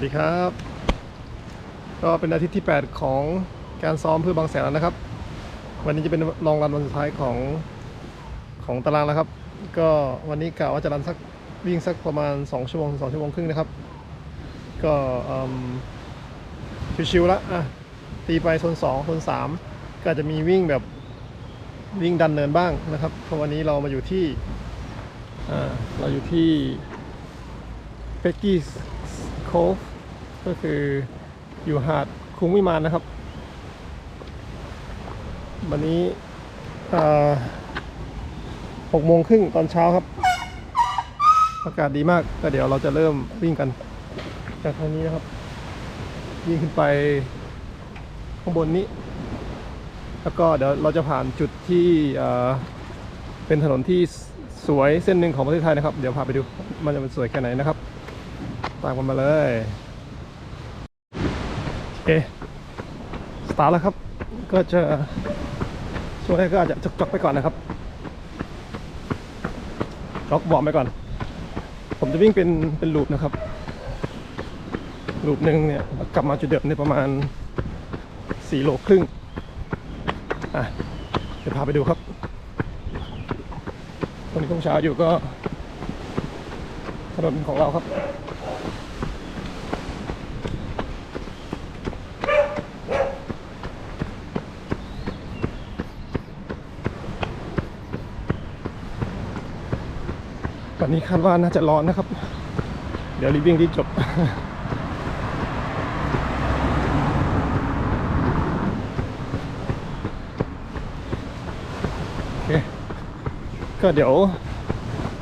สวัสดีครับ ก็เป็นอาทิตย์ที่ 8 ของการซ้อมเพื่อบางแสนแล้วนะครับ วันนี้จะเป็นลองรันวันสุดท้ายของของตารางแล้วครับ ก็วันนี้กะว่าจะรันสักวิ่งสักประมาณ 2 ชั่วโมงถึง2ชั่วโมงครึ่งนะครับ ก็ชิวๆละอะตีไปโซน2โซน3ก็จะมีวิ่งแบบวิ่งดันเนินบ้างนะครับ เพราะวันนี้เรามาอยู่ที่เราอยู่ที่เ e กกี้โคฟ ก็คืออยู่หาดคุ้งวิมานนะครับ วันนี้หกโมงครึ่งตอนเช้าครับ อากาศดีมากก็เดี๋ยวเราจะเริ่มวิ่งกัน จากทางนี้นะครับวิ่งขึ้นไปข้างบนนี้ แล้วก็เดี๋ยวเราจะผ่านจุดที่เอ่อเป็นถนนที่สวยเส้นหนึ่งของประเทศไทยนะครับ เดี๋ยวพาไปดูมันจะเป็นสวยแค่ไหนนะครับ ตามกันมาเลย โอเค ตาร์แล้วครับ ก็จะช่วงแรกก็อาจจะจกๆไปก่อนนะครับล็อกบอกไปก่อน ผมจะวิ่งเป็นเป็นลูปนะครับ ลูปหนึ่งเนี่ยกลับมาจุดเดิมในประมาณ4โลครึ่งอะเดี๋ยวพาไปดูครับตอนนี้ช่วงเช้าอยู่ก็ถนนของเราครับ นี้คาดว่าน่าจะร้อนนะครับ เดี๋ยวรีบวิ่งรีบจบโอเคก็เดี๋ยว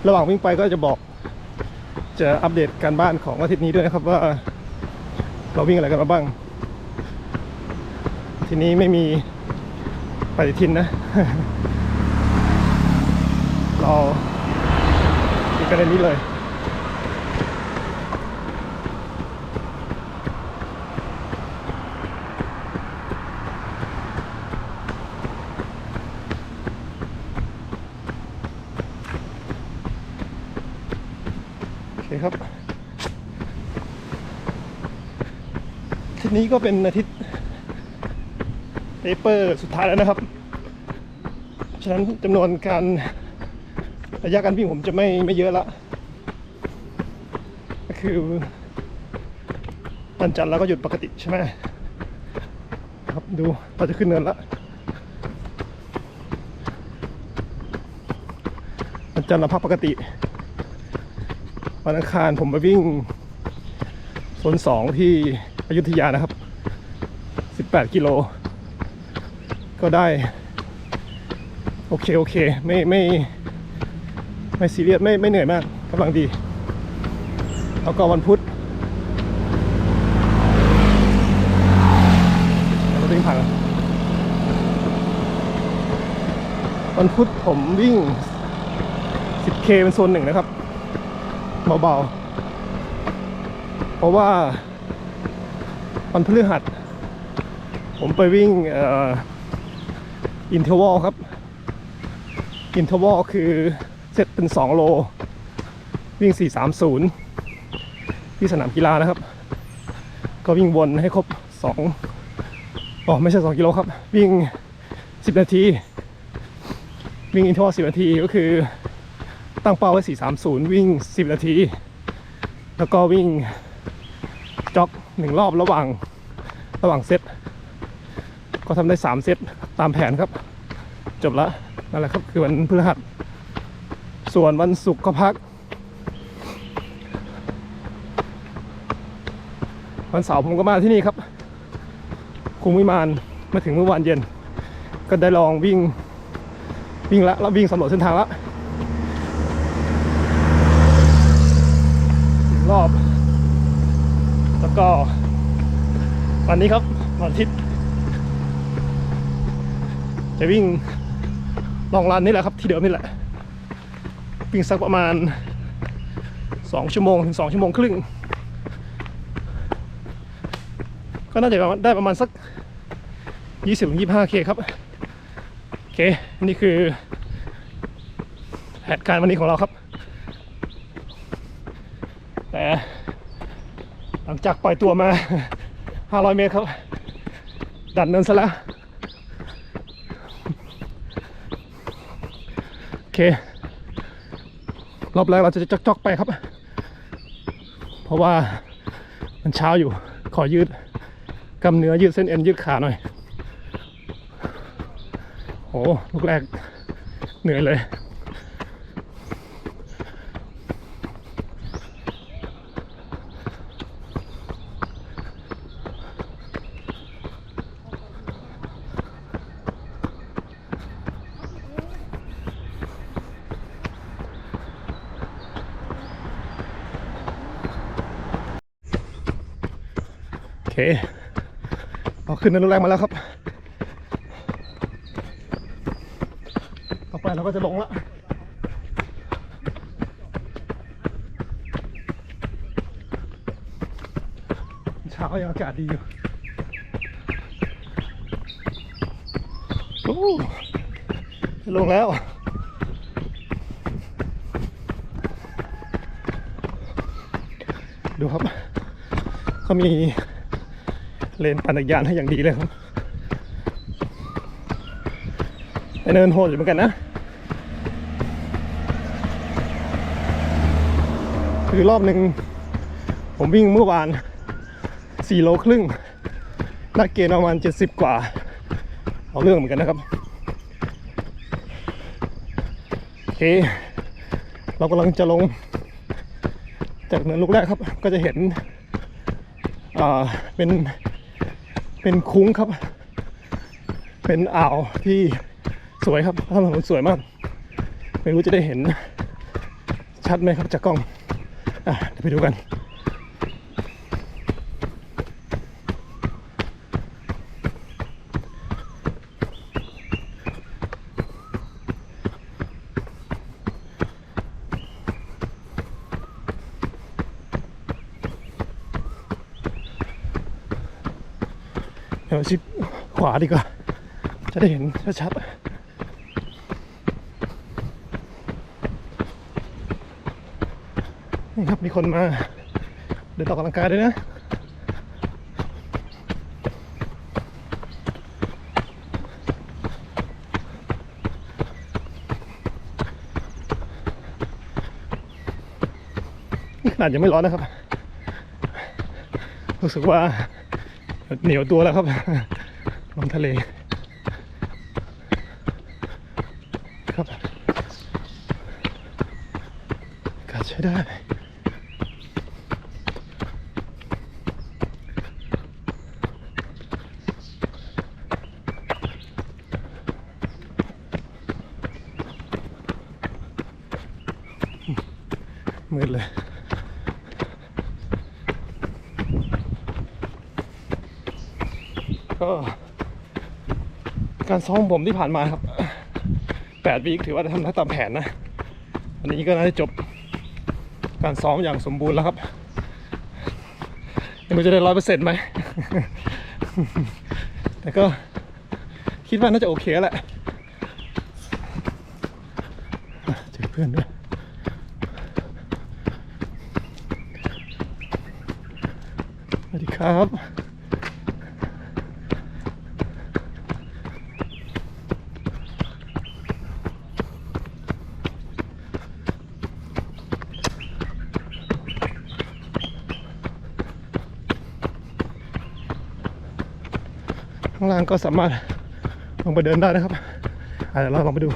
ระหว่างวิ่งไปก็จะบอก จะอัปเดตการบ้านของอาทิตย์นี้ด้วยนะครับว่าเราวิ่งอะไรกันมาบ้าง ทีนี้ไม่มีปฏิทินนะ เรา กันในนี้เลยโอเคครับทีนี้ก็เป็นอาทิตย์เปเปอร์สุดท้ายแล้วนะครับ ฉะนั้นจำนวนการ ระยะการวิ่งผมจะไม่ไม่เยอะละ ก็คือวันจันทร์เราก็หยุดปกติใช่ไหมครับดูเราจะขึ้นเนินละวันจันทร์เราพักปกติวันอังคารผมไปวิ่งโซนสองที่อยุธยานะครับ 18 กิโล ก็ได้ โอเค โอเค ไม่ไม่ ไม่ซีเรียสไม่ไม่เหนื่อยมากกำลังดี แล้วก็วันพุธเราวิ่งผ่านกันวันพุธผมวิ่ง 10K เป็นโซนหนึ่งนะครับ เบาๆ เพราะว่าวันพฤหัส ผมไปวิ่งอินเทอร์วอลครับ อินเทอร์วอลคือ เซตเป็น 2 โล วิ่ง 430 ที่สนามกีฬานะครับ ก็วิ่งวนให้ครบ 2 อ๋อ ไม่ใช่ 2 กิโลครับ วิ่ง 10 นาที วิ่งอินเทอร์วอล10 นาทีก็คือตั้งเป้าไว้ 430 วิ่ง 10 นาที แล้วก็วิ่งจ็อกหนึ่งรอบระหว่างระหว่างเซต ก็ทำได้ 3 เซตตามแผนครับ จบละนั่นแหละครับ คือวันพฤหัส ส่วนวันศุกร์ก็พัก วันเสาร์ผมก็มาที่นี่ครับ คุงวิมานมาถึงเมื่อวานเย็น ก็ได้ลองวิ่งวิ่งละแล้ววิ่งสำรวจเส้นทางละรอบ แล้วก็ วันนี้ครับวันอาทิตย์จะวิ่งลองรันนี่แหละครับที่เดิมนี่แหละ วิ่งสักประมาณ 2 ชั่วโมงถึง 2 ชั่วโมงครึ่ง ก็น่าจะได้ประมาณสัก 20-25เคครับ โอเค นี่คือแผนการวันนี้ของเราครับ แต่หลังจากปล่อยตัวมา 500 เมตรครับ ดันเนินซะแล้วโอเค รอบแรกเราจะจอกๆไปครับ เพราะว่ามันเช้าอยู่ขอยืดกล้ามเนื้อยืดเส้นเอ็นยืดขาหน่อยโอ้ลูกแรกเหนื่อยเลย ขึ้นเนินลูแรกมาแล้วครับ ต่อไปเราก็จะลงละเช้ายังอากาศดีอยู่ลงแล้วดูครับเขามี เลนปั่นจักรยานให้อย่างดีเลยครับไอเนินโหดอยู่เหมือนกันนะคือรอบหนึ่งผมวิ่งเมื่อวาน 4 โลครึ่งนักเกณฑ์ประมาณ 70 กว่า เอาเรื่องเหมือนกันนะครับ โอเค เรากำลังจะลง จากเนินลูกแรกครับ ก็จะเห็น อ่า เป็น เป็นคุ้งครับ เป็นอ่าวที่สวยครับถนนสวยมาก ไม่รู้จะได้เห็นชัดไหมครับจากกล้อง อะเดี๋ยวไปดูกัน เดี๋ยวชิด ขวาดีกว่า จะได้เห็นชัดๆนี่ครับมีคนมา เดินออกกำลังกายด้วยนะนี่ขนาดยังไม่ร้อนนะครับ รู้สึกว่าเหนียวตัวแล้วครับ ลมทะเล ครับอากาศใช้ได้ มืดเลย ก็ การซ้อมผมที่ผ่านมาครับแปดวีคถือว่าทำได้ตามแผนนะ อันนี้ก็น่าจะจบการซ้อมอย่างสมบูรณ์แล้วครับไม่รู้จะได้ร้อยเปอร์เซ็นต์ไหม แต่ก็คิดว่าน่าจะโอเคแหละอะเจอเพื่อนด้วยสวัสดีครับ ข้างล่าง ก็สามารถลงไปเดินได้นะครับเดี๋ยวเราลองไปดู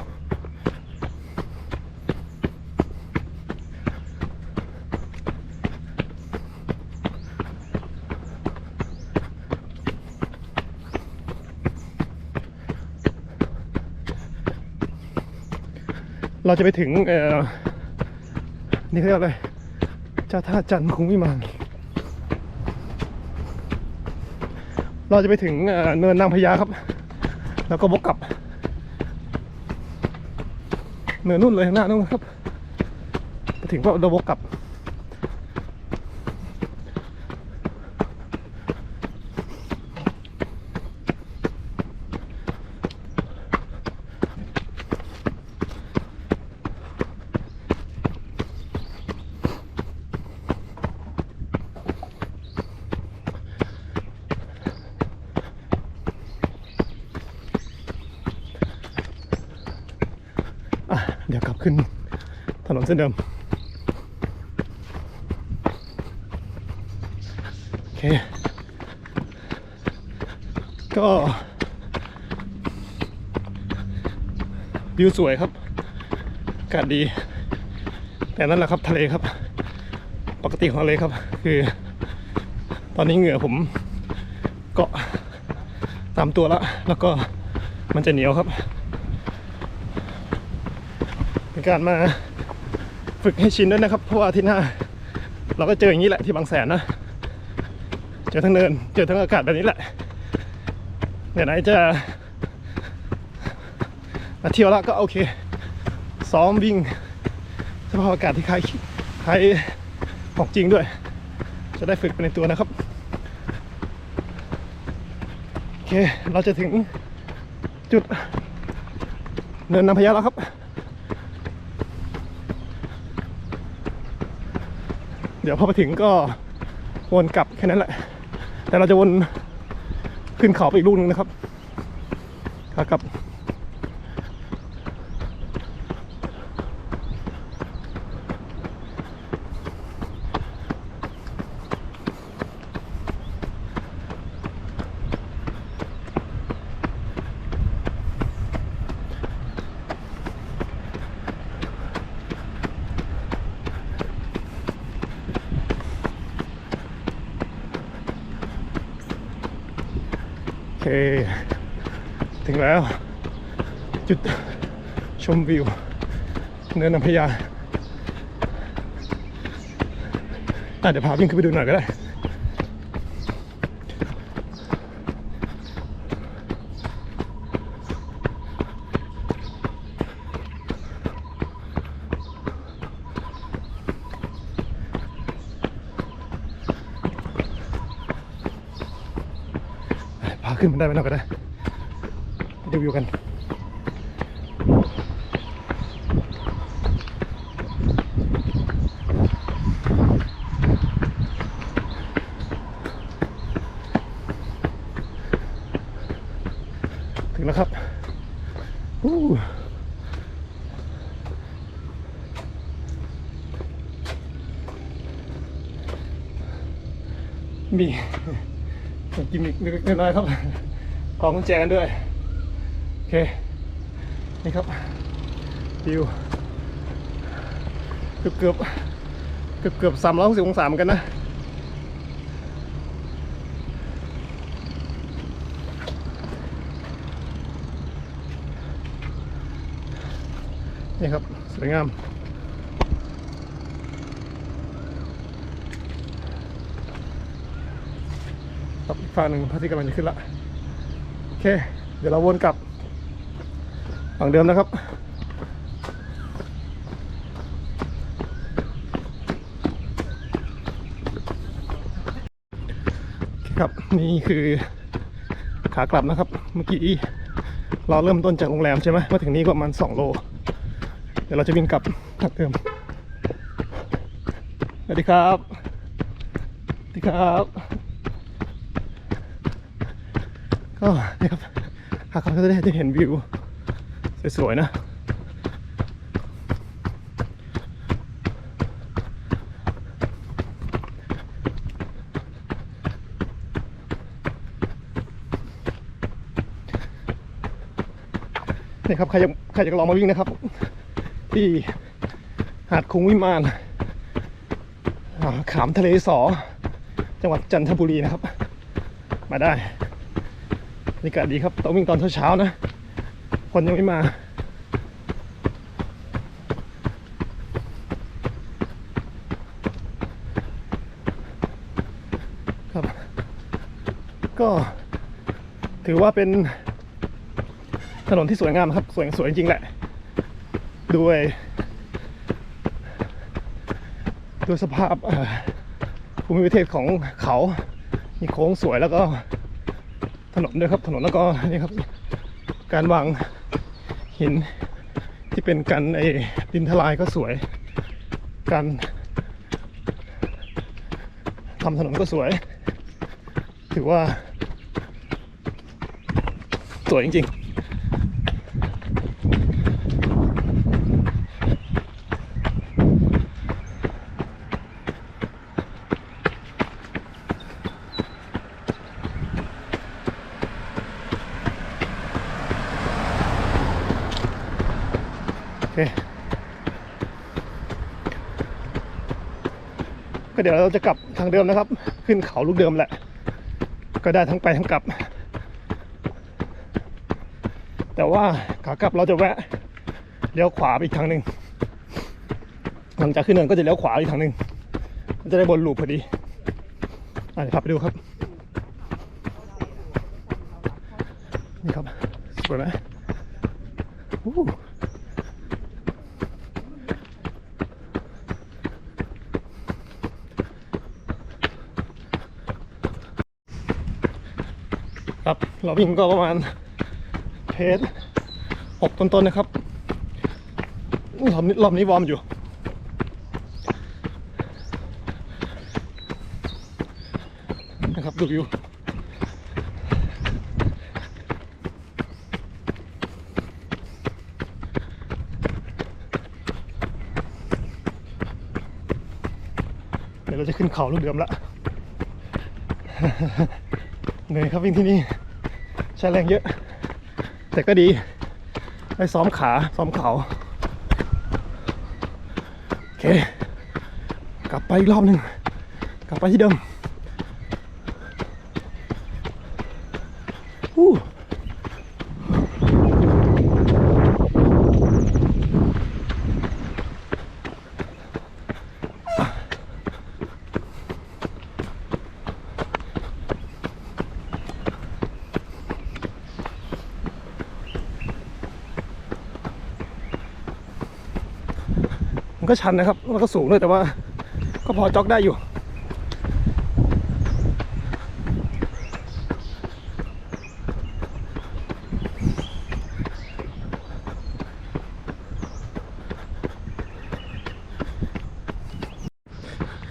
เราจะไปถึงนี่เขาเรียกอะไรเจ้าท่าจันทร์คุ้งวิมาน เราจะไปถึงเนินนางพญาครับ แล้วก็วกกลับ เนินนู่นเลยข้างหน้านู่นครับไปถึงก็เราวกกลับ ขึ้นถนนเส้นเดิม โอเค ก็วิวสวยครับอากาศดี แต่นั่นแหละครับทะเลครับ ปกติของทะเลครับ คือ ตอนนี้เหงื่อผมเกาะตามตัวแล้วแล้วก็มันจะเหนียวครับ เป็นการมา ฝึกให้ชินด้วยนะครับ เพราะว่าที่หน้า เราก็เจออย่างนี้แหละที่บางแสนนะ เจอทั้งเนิน เจอทั้งอากาศแบบนี้แหละเดี๋ยวไหนจะมาเที่ยวแล้วก็โอเค ซ้อมวิ่งสภาพอากาศที่คล้ายคล้ายของจริงด้วย จะได้ฝึกไปในตัวนะครับ โอเค เราจะถึงจุดเนินน้ำพญาแล้วครับ เดี๋ยวพอไปถึงก็วนกลับแค่นั้นแหละ แต่เราจะวนขึ้นเขาไปอีกลูกหนึงนะครับขากลับ เค ถึงแล้ว จุดชมวิว เนินนำพญาอาจจะพาวิ่งขึ้นไปดูหน่อยก็ได้ พาขึ้นบัน ได้ไปหน่อยก็ได้ดูวิวกันถึงแล้วครับอู้มีกิมมิกเล็กๆน้อยๆครับ กองกุญแจกันด้วย โอเค นี่ครับวิวเกือบเกือบเกือบเกือบสามร้อยหกสิบองศาเหมือนกันนะนี่ครับ สวยงามครับอีกฝั่งหนึ่งพระอาทิตย์กำลังจะขึ้นละ เค เดี๋ยวเราวนกลับฝั่งเดิมนะครับคครับนี่คือขากลับนะครับ เมื่อกี้เราเริ่มต้นจากโรงแรมใช่ไหมมาถึงนี้ก็ประมาณ2โล เดี๋ยวเราจะวิ่งกลับทางเดิมสวัสดีครับสวัสดีครับ ก็นี่ครับหากเขาจะได้จะเห็นวิว สวยๆนะนี่ครับใครอยากใครอยากลองมาวิ่งนะครับ ที่หาดคุงวิมานขามทะเลสอ จังหวัดจันทบุรีนะครับ มาได้ บรรยากาศดีครับต้องวิ่งตอนเช้าๆนะ คนยังไม่มา ครับ ก็ถือว่าเป็นถนนที่สวยงามครับ สวยสวยจริงๆแหละ ด้วยด้วยสภาพภูมิประเทศของเขา มีโค้งสวยแล้วก็ ถนนด้วยครับถนนแล้วก็นี่ครับ การวางหินที่เป็นกันไอ้ดินทลายก็สวย การทำถนนก็สวย ถือว่า สวยจริง เดี๋ยวเราจะกลับทางเดิมนะครับ ขึ้นเขาลูกเดิมแหละ ก็ได้ทั้งไปทั้งกลับ แต่ว่าขากลับเราจะแวะเลี้ยวขวาไปอีกทางหนึ่งหลังจากขึ้นเนินก็จะเลี้ยวขวาอีกทางหนึ่งจะได้บนลูปพอดีอะเดี๋ยวพาไปดูครับ นี่ครับสวยไหมอู้ครับ เราวิ่งก็ประมาณเพจหกต้นๆนะครับรอบนี้รอบนี้วอร์มอยู่ นะครับดูวิวเดี๋ยวเราจะขึ้นเขาลูกเดิมละเหนื่อยครับวิ่งที่นี่ ช้แรงเยอะ แต่ก็ดีได้ซ้อมขาซ้อมเขาโอเค กลับไปอีกรอบหนึ่งกลับไปที่เดิม อู้ มันก็ชันนะครับแล้วก็สูงด้วยแต่ว่า ก็พอจ็อกได้อยู่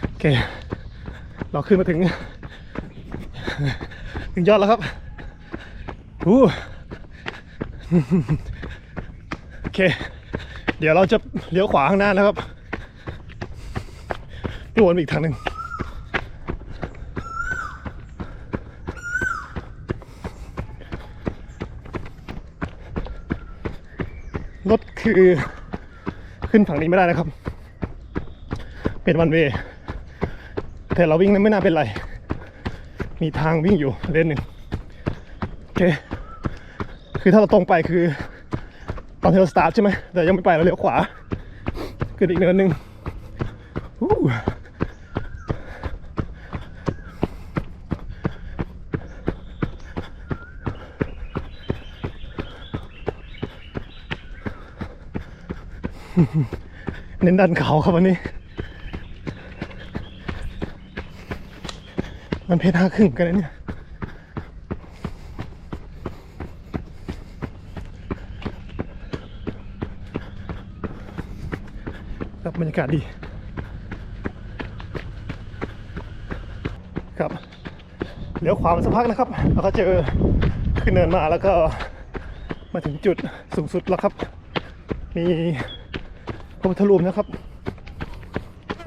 โอเค เราขึ้นมาถึง ถึงยอดแล้วครับอู้โอเค เดี๋ยวเราจะเลี้ยวขวาข้างหน้านะครับพี่วนอีกทางหนึ่งรถคือขึ้นฝั่งนี้ไม่ได้นะครับ เป็นวันเวย์แต่เราวิ่งนั้นไม่น่าเป็นไร มีทางวิ่งอยู่เลนหนึ่งโอเค คือถ้าเราตรงไปคือ ตอนที่เราสตาร์ทใช่ไหมแต่ยังไม่ไปเราเลี้ยวขวาขึ้นอีกเนินหนึ่งเน้นดันเขาครับวันนี้ มันเพชรห้าครึ่งกันนะเนี่ย ค รับบรรยากาศดี ครับเลี้ยวขวามาสักพักนะครับ แล้วก็เจอขึ้นเนินมาแล้วก็มาถึงจุดสูงสุดแล้วครับ มีพระพุทธรูปนะครับ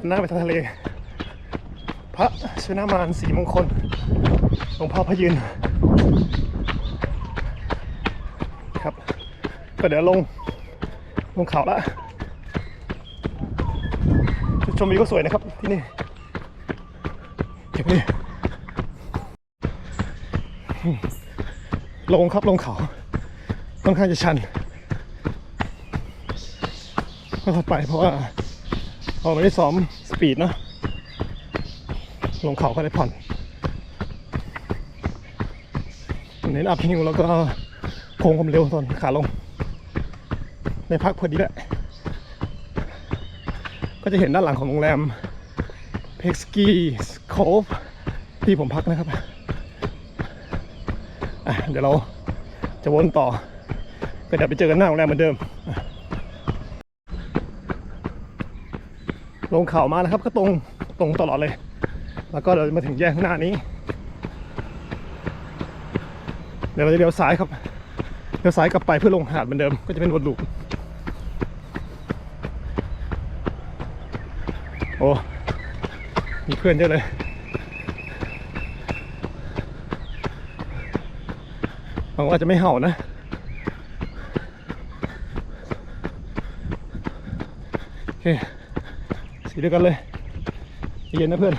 หน้าไปทางทะเล พระชนะมารสีมงคลหลวงพ่อพยืนครับ ก็เดี๋ยวลงลงเขาละ มวิวก็สวยนะครับที่นี่เก็บนี่ลงครับลงเขาค่อนข้างจะชันก็ค่อยไปเพราะว่าเราไม่ได้ซ้อมสปีดเนาะลงเขาก็ได้ผ่อนเน้นอัพฮิวแล้วก็โค้งความเร็วตอนขาลงได้พักพอดีแหละ ก็จะเห็นด้านหลังของโรงแรม p e x k y Cove ที่ผมพักนะครับเดี๋ยวเราจะวนต่อ ก็เดี๋ยวไปเจอกันหน้าโรงแรมเหมือนเดิม ลงเขามานะครับก็ตรงตรงตลอดเลย แล้วก็เดี๋ยวมาถึงแยกข้างหน้านี้ เดี๋ยวเราจะเลี้ยวซ้ายครับเลี้ยวซ้ายกลับไปเพื่อลงหาดเหมือนเดิม ก็จะเป็นวนลูป อ้มีเพื่อนเยอะเลยหวังว่าจะไม่เห่านะเค สีเดียวกันเลย เย็นนะเพื่อน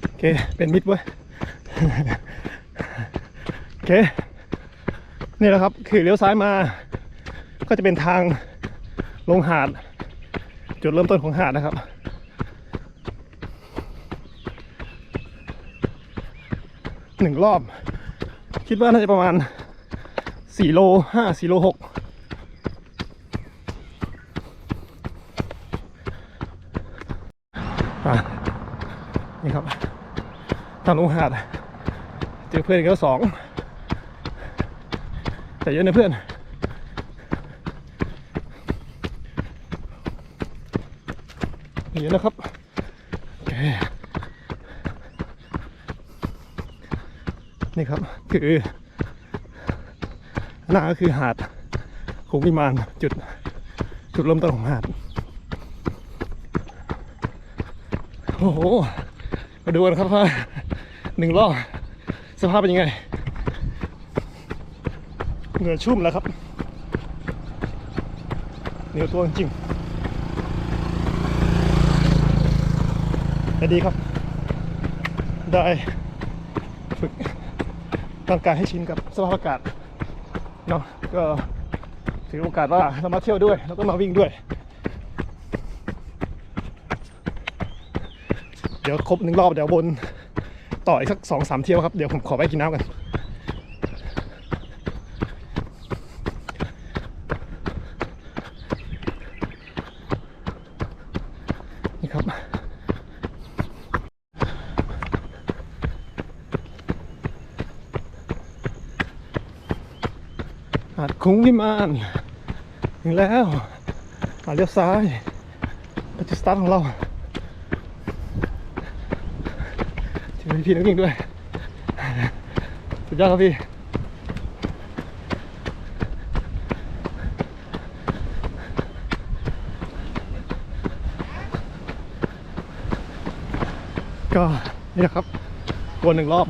โอเค เป็นมิดเว้ย โอเค นี่แหละครับ คือเลี้ยวซ้ายมา ก็จะเป็นทางลงหาด จุดเริ่มต้นของหาดนะครับ หนึ่งรอบ คิดว่าน่าจะประมาณ4โล5 4โล6อะนี่ครับทางลงหาด เจอเพื่อนกแล้วสอง แต่เยอะนะเพื่อน เยอะนะครับโอเคนี่ครับคือหน้าก็คือหาดโขงวิมานจุดจุดเริ่มต้นของหาด โอ้โห มาดูกันครับว่าหนึ่งรอบสภาพเป็นยังไง เหงื่อชุ่มแล้วครับเหนียวตัวจริง ดีครับ ได้ฝึกร่างกายให้ชินกับสภาพอากาศเนาะก็ถือโอกาสว่าเรามาเที่ยวด้วย แล้วก็มาวิ่งด้วย เดี๋ยวครบหนึ่งรอบเดี๋ยวบนต่ออีกสักสองสามเที่ยวครับ เดี๋ยวผมขอไปกินน้ำกันครับ หาด คุ้งวิมานถึงแล้วหาเลี้ยวซ้ายไปจุดสตาร์ทของเราถึงพี่นักวิ่งด้วยสุดยอดครับพี่ก็นี่แหละครับวนหนึ่งรอบ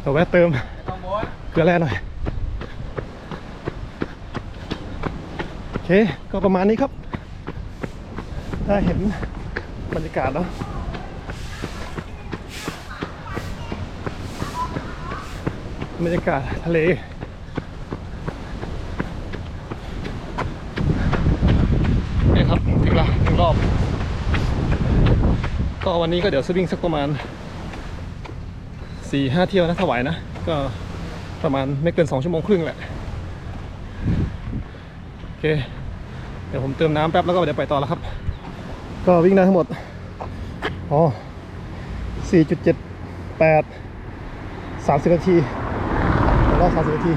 แต่แวะเติมเกลือแร่หน่อย โอ เค ก็ประมาณนี้ครับ ได้เห็นบรรยากาศแล้วบรรยากาศทะเลนี่ครับถึงละหนึ่งรอบ ก็วันนี้ก็เดี๋ยวสวิ่งสักประมาณสี่ห้าเที่ยวนะถวายนะ ก็ประมาณไม่เกินสองชั่วโมงครึ่งแหละ โอเค เดี๋ยวผมเติมน้ำแป๊บแล้วก็เดี๋ยวไปต่อแล้วครับ ก็วิ่งได้ทั้งหมด อ๋อสี่จุดเจ็ดแปดสามสิบนาทีรอบสามสิบนาที